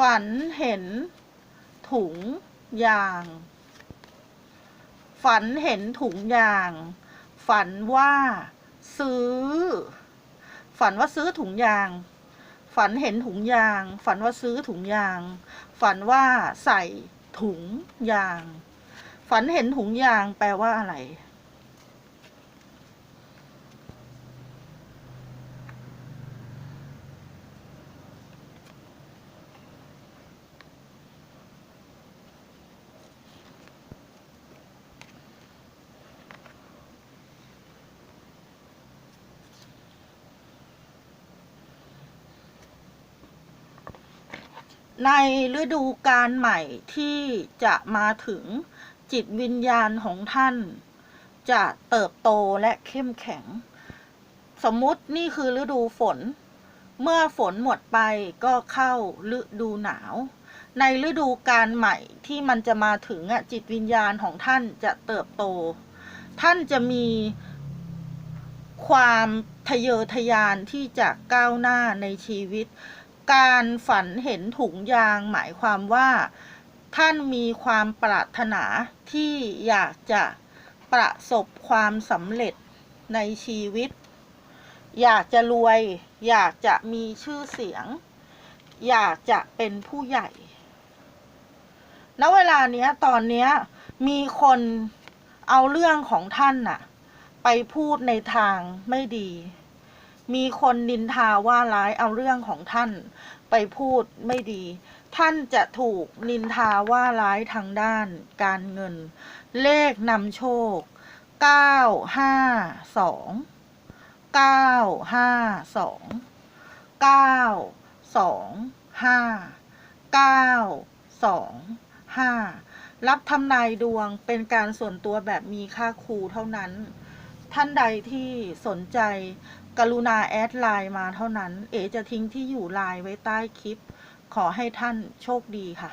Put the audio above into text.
ฝันเห็นถุงยาง ฝันเห็นถุงยาง ฝันว่าซื้อ ฝันว่าซื้อถุงยาง ฝันเห็นถุงยาง ฝันว่าซื้อถุงยาง ฝันว่าใส่ถุงยาง ฝันเห็นถุงยางแปลว่าอะไร ในฤดูกาลใหม่ที่จะมาถึงจิตวิญญาณของท่าน จะเติบโตและเข้มแข็ง สมมุตินี่คือฤดูฝน เมื่อฝนหมดไปก็เข้าฤดูหนาว ในฤดูกาลใหม่ที่มันจะมาถึงจิตวิญญาณของท่านจะเติบโต ท่านจะมีความทะเยอทะยานที่จะก้าวหน้าในชีวิต การฝันเห็นถุงยางหมายความว่า ท่านมีความปรารถนาที่อยากจะประสบความสำเร็จในชีวิต อยากจะรวย อยากจะมีชื่อเสียง อยากจะเป็นผู้ใหญ่ณเวลาเนี้ยตอนเนี้ยมีคนเอาเรื่องของท่านน่ะ ไปพูดในทางไม่ดี มีคนนินทาว่าร้ายเอาเรื่องของท่านไปพูดไม่ดี ท่านจะถูกนินทาว่าร้ายทางด้านการเงิน เลขนำโชคเก้าห้าสองเก้าห้าสองเก้าสองห้าเก้าสองห้ารับทำนายดวงเป็นการส่วนตัวแบบมีค่าครูเท่านั้น ท่านใดที่สนใจ กรุณาแอดไลน์มาเท่านั้น เอจะทิ้งที่อยู่ไลน์ไว้ใต้คลิป ขอให้ท่านโชคดีค่ะ